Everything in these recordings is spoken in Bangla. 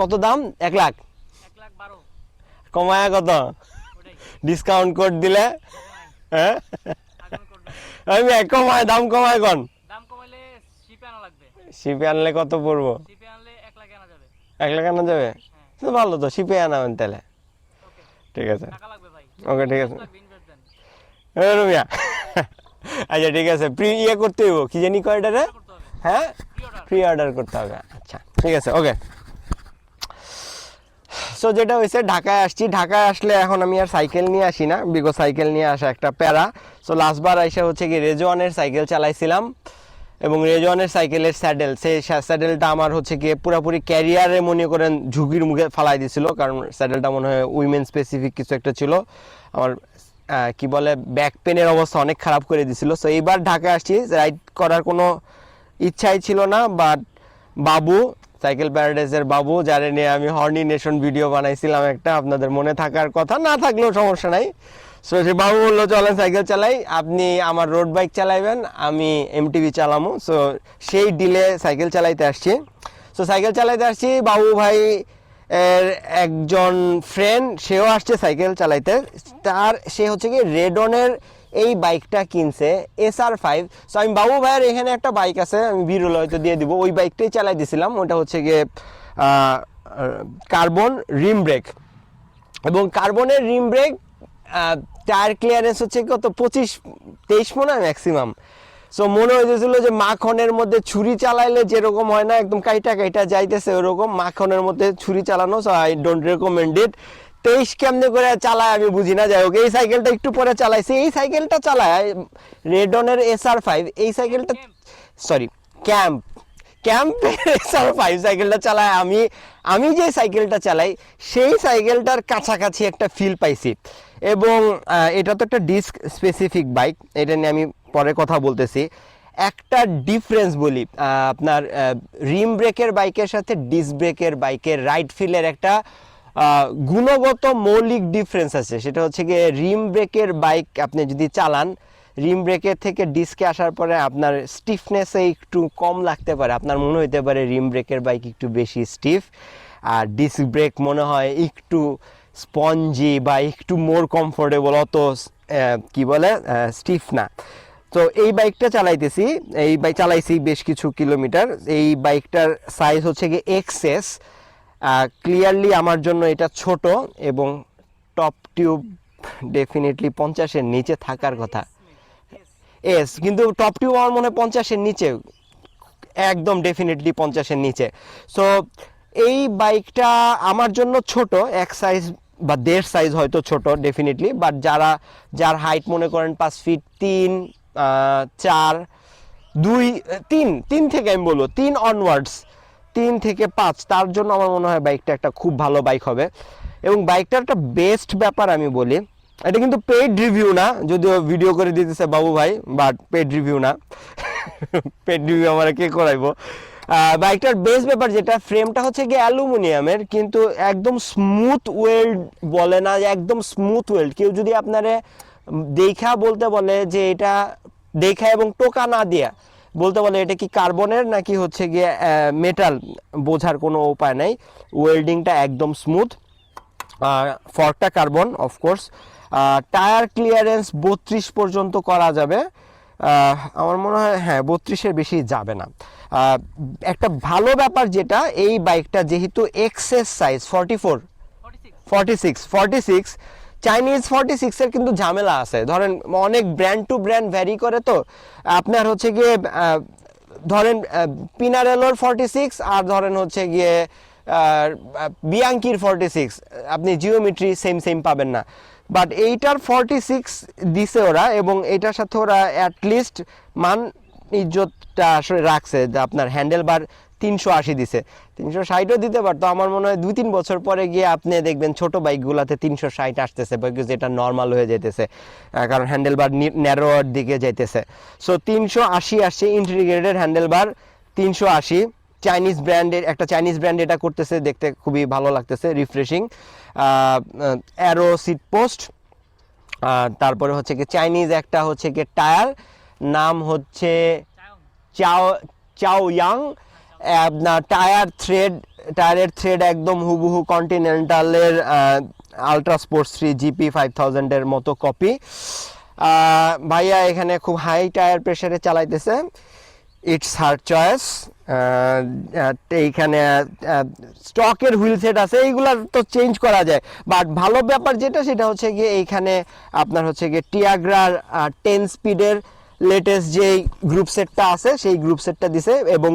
কত দাম? এক লাখ। কমায়া কত? ডিসকাউন্ট কোড দিলে? হ্যাঁ? আমি কমায়, দাম কমায় কোন? শিপে আনলে কত পড়ব? এক লাখ আনা যাবে? ভালো তো শিপে আনাবেন তাহলে। ঠিক আছে। ওকে ঠিক আছে। রুমিয়া। আচ্ছা ঠিক আছে। প্রি ইয়ে করতে হইব, কি জানি কয়টারে? হ্যাঁ? প্রি অর্ডার করতে হবে। আচ্ছা ঠিক আছে ওকে সো যেটা হয়েছে, ঢাকায় আসছি। ঢাকায় আসলে এখন আমি আর সাইকেল নিয়ে আসি না। বিগো সাইকেল নিয়ে আসা একটা প্যারা। সো লাস্টবার এসে হচ্ছে কি রেজওয়ানের সাইকেল চালাইছিলাম। এবং রেজওয়ানের সাইকেলের স্যাডেল সেই স্যাডেলটা আমার হচ্ছে গিয়ে পুরোপুরি ক্যারিয়ারে মনে করেন ঝুঁকির মুখে ফালাই দিছিল। কারণ স্যাডেলটা মনে হয় উইমেন স্পেসিফিক কিছু একটা ছিল। আমার কি বলে ব্যাক পেনের অবস্থা অনেক খারাপ করে দিছিল। সো এইবার ঢাকায় আসছি। রাইড করার কোনো ইচ্ছাই ছিল না। বাট বাবু সাইকেল প্যারাডাইসের বাবু, যারে নিয়ে আমি হর্নি নেশন ভিডিও বানাইছিলাম একটা, আপনাদের মনে থাকার কথা, না থাকলেও সমস্যা নাই। সো সে বাবু বলল, চলেন সাইকেল চালাই, আপনি আমার রোড বাইক চালাইবেন, আমি এমটিভি চালামু। সো সেই ডিলে সাইকেল চালাইতে আসছি। সো সাইকেল চালাইতে আসছি, বাবু ভাই এর একজন ফ্রেন্ড সেও আসছে সাইকেল চালাইতে। তার, সে হচ্ছে কি রেডনের এই বাইকটা কিনছে এস আর ফাইভ। সো আমি বাবু ভাইয়ের এখানে একটা বাইক আছে, আমি বিরল হয়তো দিয়ে দিব। ওই বাইকটাই চালাই দিছিলাম, ওটা হচ্ছে গিয়ে কার্বন রিম ব্রেক। এবং কার্বনের রিম ব্রেক টায়ার ক্লিয়ারেন্স হচ্ছে কত, পঁচিশ, তেইশ মনে হয় ম্যাক্সিমাম সো মনে হইতেছিল যে মাখনের মধ্যে ছুরি চালাইলে যেরকম হয় না, একদম কাইটা কাইটা যাইতেছে ওরকম। মাখনের মধ্যে ছুরি চালানো so I don't recommend it তেইশ কেমনে করে চালায় আমি বুঝি না, যাই হোক, এই সাইকেলটা একটু পরে চালাইছি। এই সাইকেলটা চালায় রেডনের এস আর ফাইভ এই সাইকেলটা সরি ক্যাম্প ক্যাম্পের ফাইভ সাইকেলটা চালায় আমি। আমি যে সাইকেলটা চালাই, সেই সাইকেলটার কাছাকাছি একটা ফিল পাইছি। এবং এটা তো একটা ডিস্ক স্পেসিফিক বাইক এটা নিয়ে আমি পরে কথা বলতেছি। একটা ডিফারেন্স বলি আপনার রিম ব্রেকের বাইকের সাথে ডিস্ক ব্রেকের বাইকের রাইট ফিলের একটা গুণগত মৌলিক ডিফারেন্স আছে। সেটা হচ্ছে গিয়ে রিম ব্রেকের বাইক আপনি যদি চালান রিম ব্রেকের থেকে ডিস্কে আসার পরে আপনার স্টিফনেসে একটু কম লাগতে পারে। আপনার মনে হইতে পারে রিম ব্রেকের বাইক একটু বেশি স্টিফ আর ডিস্ক ব্রেক মনে হয় একটু স্পঞ্জি বা একটু মোর কমফোর্টেবল অত কি বলে স্টিফ না। তো এই বাইকটা চালাইতেছি, এই বাইক চালাইছি বেশ কিছু কিলোমিটার এই বাইকটার সাইজ হচ্ছে গিয়ে এক্সেস ক্লিয়ারলি আমার জন্য এটা ছোট এবং টপ টিউব ডেফিনেটলি পঞ্চাশের নিচে থাকার কথা। এস কিন্তু টপ টিউব আমার মনে হয় পঞ্চাশের নিচে, একদম ডেফিনেটলি পঞ্চাশের নিচে। সো এই বাইকটা আমার জন্য ছোট, এক সাইজ বা দেড় সাইজ হয়তো ছোট ডেফিনেটলি বাট যারা, যার হাইট মনে করেন পাঁচ ফিট তিন চার, দুই, তিন তিন থেকে আমি বলব, তিন অনওয়ার্ডস তিন থেকে পাঁচ, তার জন্য আমার মনে হয় বাইকটা একটা খুব ভালো বাইক হবে। এবং বাইকটার একটা বেস্ট ব্যাপার আমি বলি, এটা কিন্তু পেড রিভিউ না, যদিও ভিডিও করে দিতেছে বাবু ভাই বাট পেড রিভিউ না। পেড রিভিউ আমার কে করাইবো? বাইকটার বেস্ট ব্যাপার যেটা ফ্রেমটা হচ্ছে গিয়ে অ্যালুমিনিয়ামের, কিন্তু একদম স্মুথ ওয়েল্ড বলে না, একদম স্মুথ ওয়েল্ড কেউ যদি আপনারে দেখা বলতে বলে যে এটা দেখা এবং টোকা না দিয়া বলতে বলে এটা কি কার্বনের নাকি হচ্ছে গিয়ে মেটাল বোঝার কোনো উপায় নেই। ওয়েল্ডিংটা একদম smooth ফর্কটা carbon of course tyre clearance বত্রিশ পর্যন্ত করা যাবে। আমার মনে হয় হ্যাঁ বত্রিশের বেশি যাবে না। একটা ভালো ব্যাপার যেটা এই বাইকটা যেহেতু XS size forty four forty six forty six forty six Chinese forty সিক্সের কিন্তু ঝামেলা আছে। ধরেন, অনেক ব্র্যান্ড টু ব্র্যান্ড ভ্যারি করে তো। আপনার হচ্ছে গিয়ে ধরেন পিনারেলোর ফর্টি সিক্স আর ধরেন হচ্ছে গিয়ে বিয়াঙ্কির ফর্টি সিক্স আপনি জিওমেট্রি সেম সেম পাবেন না। বাট এইটার ফর্টি সিক্স দিছে ওরা এবং এটার সাথে ওরা অ্যাটলিস্ট মান ইজ্জতটা আসলে রাখছে। যে আপনার হ্যান্ডেল বার তিনশো আশি দিছে। তিনশো ষাটও দিতে পারতো। আমার মনে হয় দুই তিন বছর পরে গিয়ে আপনি দেখবেন ছোট বাইকগুলোতে তিনশো ষাট আসতেছে বিকজ এটা নর্মাল হয়ে যেতেছে কারণ হ্যান্ডেল বার ন্যারোয়ার দিকে যাইতেছে। সো তিনশো আশি আসছে ইন্টিগ্রেটেড হ্যান্ডেল বার তিনশো আশি। চাইনিজ ব্র্যান্ডের একটা চাইনিজ ব্র্যান্ড এটা করতেছে দেখতে খুবই ভালো লাগতেছে রিফ্রেশিং অ্যারো সিট পোস্ট আর তারপরে হচ্ছে কি চাইনিজ একটা হচ্ছে কি টায়ার নাম হচ্ছে চাও চাও ইয়াং আপনার টায়ার থ্রেড টায়ারের থ্রেড একদম হুবহু কন্টিনেন্টালের ultra sports three GP five থাউজেন্ডের মতো কপি ভাইয়া এখানে খুব হাই টায়ার প্রেশারে চালাইতেছে। ইটস হার চয়েস এইখানে স্টকের হুইল সেট আছে, এইগুলা তো চেঞ্জ করা যায়। বাট ভালো ব্যাপার যেটা, সেটা হচ্ছে গিয়ে এইখানে আপনার হচ্ছে গিয়ে টিয়াগ্রার টেন স্পিডের লেটেস্ট যে গ্রুপ সেটটা আছে, সেই গ্রুপ সেটটা দিছে এবং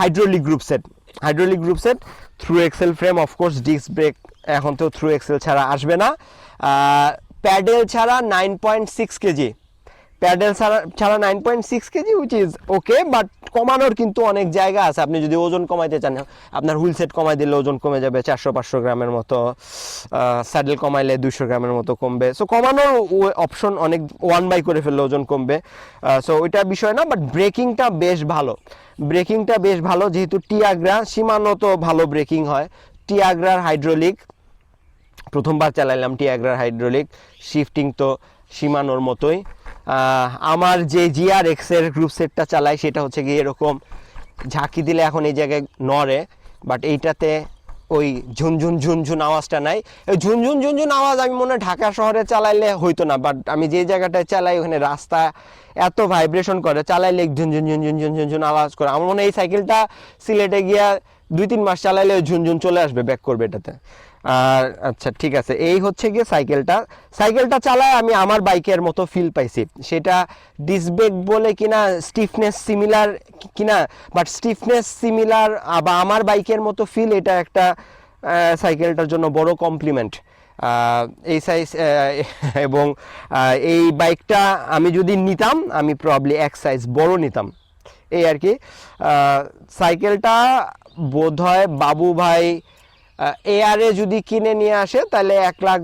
hydraulic group set hydraulic group set through axle frame of course disc brake এখন তো থ্রু এক্সেল ছাড়া আসবে না। প্যাডেল ছাড়া nine point six KG pedal ছাড়া ছাড়া nine point six KG which is okay but কমানোর কিন্তু অনেক জায়গা আছে। আপনি যদি ওজন কমাইতে চান, আপনার হুইল সেট কমাই দিলে ওজন কমে যাবে চারশো, পাঁচশো গ্রামের মতো স্যাডেল কমাইলে দুশো গ্রামের মতো কমবে। সো কমানোর অপশন অনেক ওয়ান বাই করে ফেললে ওজন কমবে। সো ওইটা বিষয় না বাট ব্রেকিংটা বেশ ভালো। ব্রেকিংটা বেশ ভালো, যেহেতু টিয়াগ্রা সীমানো তো ভালো ব্রেকিং হয়। টিয়াগ্রার হাইড্রোলিক, প্রথমবার চালাইলাম টিয়াগ্রার হাইড্রোলিক শিফটিং তো সীমানোর মতোই। আমার যে জিআর এক্সের গ্রুপ সেটটা চালাই, সেটা হচ্ছে গিয়ে এরকম ঝাঁকি দিলে এখন এই জায়গায় নড়ে বাট এইটাতে ওই ঝুনঝুন ঝুনঝুন আওয়াজটা নাই। ওই ঝুনঝুন ঝুনঝুন আওয়াজ আমি মনে হয় ঢাকা শহরে চালাইলে হইতো না বাট আমি যে জায়গাটায় চালাই, ওখানে রাস্তা এত ভাইব্রেশন করে, চালাইলে ঝুনঝুন ঝুনঝুন ঝুনঝুন ঝুনঝুন আওয়াজ করে। আমার মনে হয় এই সাইকেলটা সিলেটে গিয়া দুই তিন মাস চালাইলে ঝুনঝুন চলে আসবে ব্যাক করবে এটাতে। আর আচ্ছা ঠিক আছে। এই হচ্ছে গিয়ে সাইকেলটা। সাইকেলটা চালায় আমি আমার বাইকের মতো ফিল পাইছি। সেটা ডিসব্রেক বলে কিনা স্টিফনেস সিমিলার কিনা বাট স্টিফনেস সিমিলার বা আমার বাইকের মতো ফিল এটা একটা সাইকেলটার জন্য বড় কমপ্লিমেন্ট এই সাইজ এবং এই বাইকটা আমি যদি নিতাম, আমি প্রবলি এক সাইজ বড় নিতাম। এই আর কি। সাইকেলটা বোধহয় বাবু ভাই এয়ারে যদি কিনে নিয়ে আসে, তাহলে এক লাখ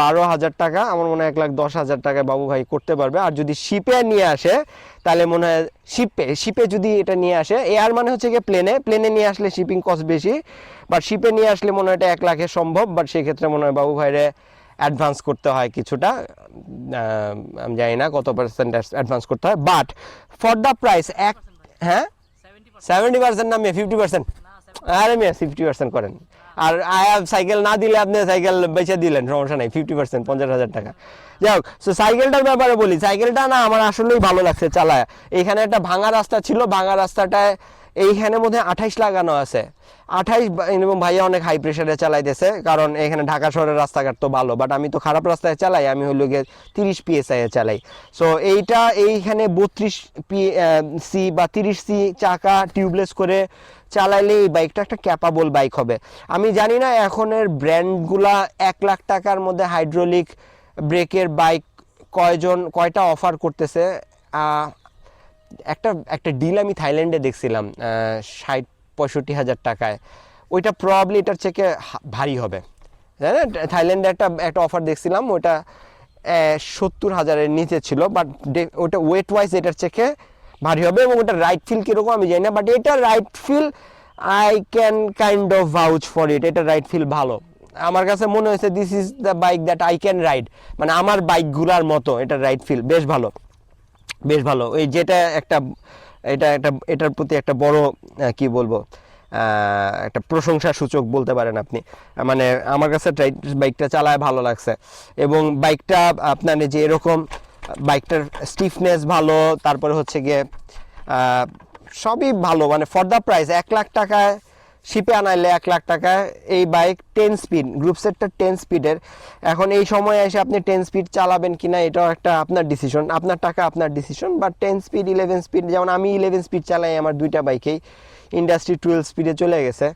বারো হাজার টাকা, আমার মনে হয় এক লাখ দশ হাজার টাকায় বাবু ভাই করতে পারবে। আর যদি শিপে নিয়ে আসে, তাহলে মনে হয় শিপে শিপে যদি এটা নিয়ে আসে এয়ার মানে হচ্ছে গিয়ে প্লেনে প্লেনে নিয়ে আসলে শিপিং কস্ট বেশি বাট শিপে নিয়ে আসলে মনে হয় এটা এক লাখে সম্ভব বাট সেক্ষেত্রে মনে হয় বাবু ভাইরে অ্যাডভান্স করতে হয় কিছুটা। আমি জানি না কত পার্সেন্ট অ্যাডভান্স করতে হয় বাট ফর দ্য প্রাইস এক হ্যাঁ? সেভেন্টি পার্সেন্ট না, মেয়ে ফিফটি পার্সেন্ট আরে মেয়ে ফিফটি পার্সেন্ট করেন। আর সাইকেল না দিলে আপনি সাইকেল বেচে দিলেন, সমস্যা নাই ফিফটি পার্সেন্ট পঞ্চাশ হাজার টাকা। যাই হোক সো সাইকেলটার ব্যাপারে বলি, সাইকেলটা না আমার আসলেই ভালো লাগছে চালায়। এখানে একটা ভাঙা রাস্তা ছিল, ভাঙা রাস্তাটায় এইখানে মধ্যে আঠাইশ লাগানো আছে। আঠাইশ এবং ভাইয়া অনেক হাই প্রেশারে চালাইতেছে, কারণ এখানে ঢাকা শহরের রাস্তাঘাট তো ভালো বাট আমি তো খারাপ রাস্তায় চালাই, আমি হলো গিয়ে তিরিশ পিএসআই এ চালাই। সো এইটা এইখানে বত্রিশ পি সি বা তিরিশ সি চাকা টিউবলেস করে চালাইলে এই বাইকটা একটা ক্যাপাবল বাইক হবে। আমি জানি না এখনের ব্র্যান্ডগুলা এক লাখ টাকার মধ্যে হাইড্রোলিক ব্রেকের বাইক কয়জন, কয়টা অফার করতেছে। একটা একটা ডিল আমি থাইল্যান্ডে দেখছিলাম ষাট, পঁয়ষট্টি হাজার টাকায়। ওইটা প্রবাবলি এটার হা- ভারী হবে। জানেন, থাইল্যান্ডে একটা একটা অফার দেখছিলাম ওটা সত্তর হাজারের নিচে ছিল বাট ওটা ওয়েট ওয়াইজ এটার থেকে ভারী হবে এবং ওটা রাইট ফিল কীরকম আমি জানি না বাট এটা right feel I can kind of vouch for it এটা রাইট ফিল ভালো। আমার কাছে মনে হয়েছে this is the bike that I can ride মানে আমার বাইকগুলার মতো এটা রাইট ফিল বেশ ভালো বেশ ভালো। এই যেটা একটা, এটা একটা, এটার প্রতি একটা বড় কি বলব একটা প্রশংসা সূচক বলতে পারেন আপনি। মানে আমার কাছে বাইকটা চালায় ভালো লাগছে। এবং বাইকটা আপনার যে এরকম বাইকটার স্টিফনেস ভালো, তারপরে হচ্ছে গিয়ে সবই ভালো। মানে ফর দ্য প্রাইস এক লাখ টাকায় শিপে আনাইলে এক লাখ টাকায় এই বাইক টেন স্পিড গ্রুপ সেটটা টেন স্পিডের এখন এই সময় এসে আপনি টেন স্পিড চালাবেন কিনা, এটাও একটা আপনার ডিসিশন আপনার টাকা আপনার decision but ten speed eleven speed যেমন আমি ইলেভেন স্পিড চালাই, আমার দুইটা বাইকেই ইন্ডাস্ট্রি টুয়েলভ স্পিডে চলে গেছে।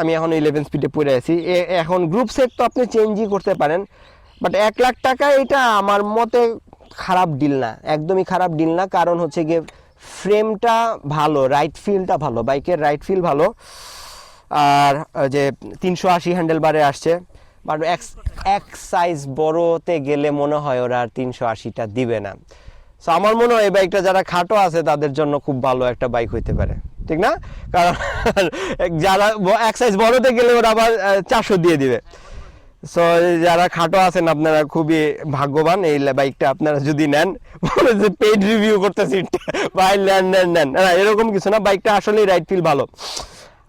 আমি এখন ইলেভেন স্পিডে পড়ে আছি। এখন গ্রুপ সেট তো আপনি চেঞ্জই করতে পারেন বাট এক লাখ টাকা এটা আমার মতে খারাপ ডিল না। একদমই খারাপ ডিল না, কারণ হচ্ছে গিয়ে ফ্রেমটা ভালো রাইট ফিলটা ভালো, বাইকের রাইট ফিল ভালো। আর যে তিনশো আশি হ্যান্ডেল বারে আসছে। বাট এক সাইজ বড়তে গেলে মনে হয় ওরা আর তিনশো আশিটা দিবে না। সো আমার মনে হয় এই বাইকটা যারা খাটো আছে, তাদের জন্য খুব ভালো একটা বাইক হইতে পারে। ঠিক না? কারণ, যারা এক সাইজ বড়তে গেলে ওরা আবার চারশো দিয়ে দিবে। সো যারা খাটো আছেন, আপনারা খুবই ভাগ্যবান। এই বাইকটা আপনারা যদি নেন যে পেড রিভিউ করতেছি। ভাই, নেন নেন নেন। না এরকম কিছু না। বাইকটা আসলে রাইড ফিল ভালো।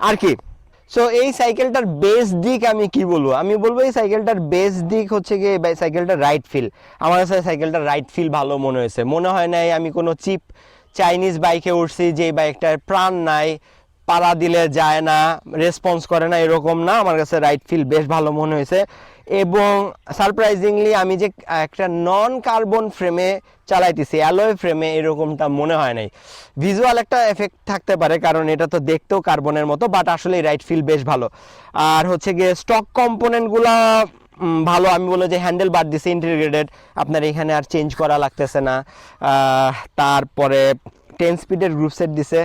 আর কি? সো এই সাইকেলটার বেস দিক আমি কি বলব? আমি বলব এই সাইকেলটার বেস দিক হচ্ছে গিয়ে এই সাইকেলটার রাইড ফিল আমার কাছে সাইকেলটার রাইড ফিল ভালো মনে হয়েছে। মনে হয় নাই আমি কোনো চিপ চাইনিজ বাইকে উঠছি যে বাইকটার প্রাণ নাই। পাড়া দিলে যায় না রেসপন্স করে না, এরকম না। আমার কাছে রাইড ফিল বেশ ভালো মনে হয়েছে। এবং সারপ্রাইজিংলি আমি যে একটা নন কার্বন ফ্রেমে চালাইতেছি অ্যালয় ফ্রেমে এরকমটা মনে হয় নাই। ভিজুয়াল একটা এফেক্ট থাকতে পারে, কারণ এটা তো দেখতেও কার্বনের মতো বাট আসলে রাইড ফিল বেশ ভালো। আর হচ্ছে গিয়ে স্টক কম্পোনেন্টগুলা ভালো। আমি বলব যে হ্যান্ডেল বাদ দিছে ইন্টিগ্রেটেড আপনার এখানে আর চেঞ্জ করা লাগতেছে না। তারপরে টেন স্পিডের গ্রুপ সেট দিছে।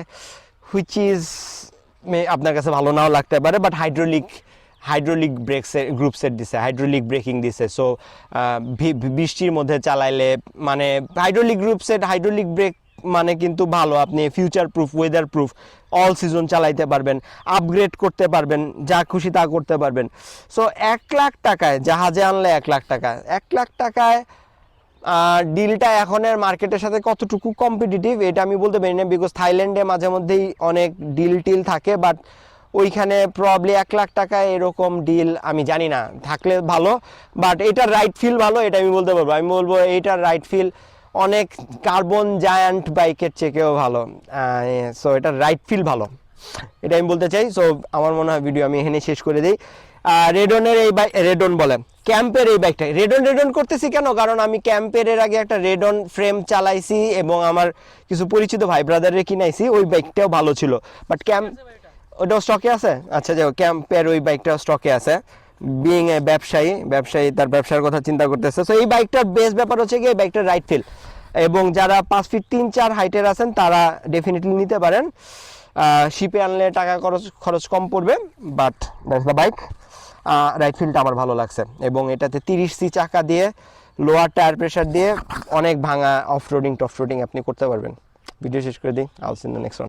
হুইচ ইজ আপনার কাছে ভালো নাও লাগতে পারে but hydraulic hydraulic brake group set দিছে হাইড্রোলিক ব্রেকিং দিছে। সো বৃষ্টির মধ্যে চালাইলে মানে hydraulic group set hydraulic brake মানে কিন্তু ভালো। আপনি future proof weather proof all season চালাইতে পারবেন আপগ্রেড করতে পারবেন, যা খুশি তা করতে পারবেন। সো এক লাখ টাকায়, জাহাজে আনলে এক লাখ টাকা, এক লাখ টাকায় ডিলটা এখনের মার্কেটের সাথে কতটুকু কম্পিটিটিভ এটা আমি বলতে পারি না বিকজ থাইল্যান্ডে মাঝে মধ্যেই অনেক ডিল টিল থাকে বাট ওইখানে প্রবলি এক লাখ টাকায় এরকম ডিল আমি জানি না, থাকলে ভালো বাট এটার রাইট ফিল ভালো, এটা আমি বলতে পারব। আমি বলব এইটার রাইট ফিল অনেক কার্বন জায়ান্ট বাইকের চেকেও ভালো সো এটার রাইট ফিল ভালো। এটা আমি বলতে চাই সো আমার মনে হয় ভিডিও আমি এখানে শেষ করে দিই। রেডনের এই বাইক রেডন বলে। ক্যাম্পের এই বাইকটা রেডন রেডন করতেছি কেন? কারণ আমি ক্যাম্পের এর আগে একটা রেডন ফ্রেম চালাইছি এবং আমার কিছু পরিচিত ভাই ব্রাদারের কিনাইছি ওই বাইকটাও ভালো ছিল। বাট ক্যাম্প ওটাও স্টকে আছে? আচ্ছা যাও ক্যাম্পের ওই বাইকটাও স্টকে আছে। বিং এ ব্যবসায়ী ব্যবসায়ী তার ব্যবসার কথা চিন্তা করতেছে। তো এই বাইকটার বেস্ট ব্যাপার হচ্ছে কি এই বাইকটার রাইট ফিল এবং যারা পাঁচ ফিট তিন চার হাইটের আছেন তারা ডেফিনেটলি নিতে পারেন। শিপে আনলে টাকা খরচ খরচ কম পড়বে but that's the bike right ফিলটা আমার ভালো লাগছে। এবং এটাতে তিরিশ সি চাকা দিয়ে লোয়ার টায়ার প্রেশার দিয়ে অনেক ভাঙা অফ রোডিং টফ রোডিং আপনি করতে পারবেন। ভিডিও শেষ করে দিই আলসিন নেক্সট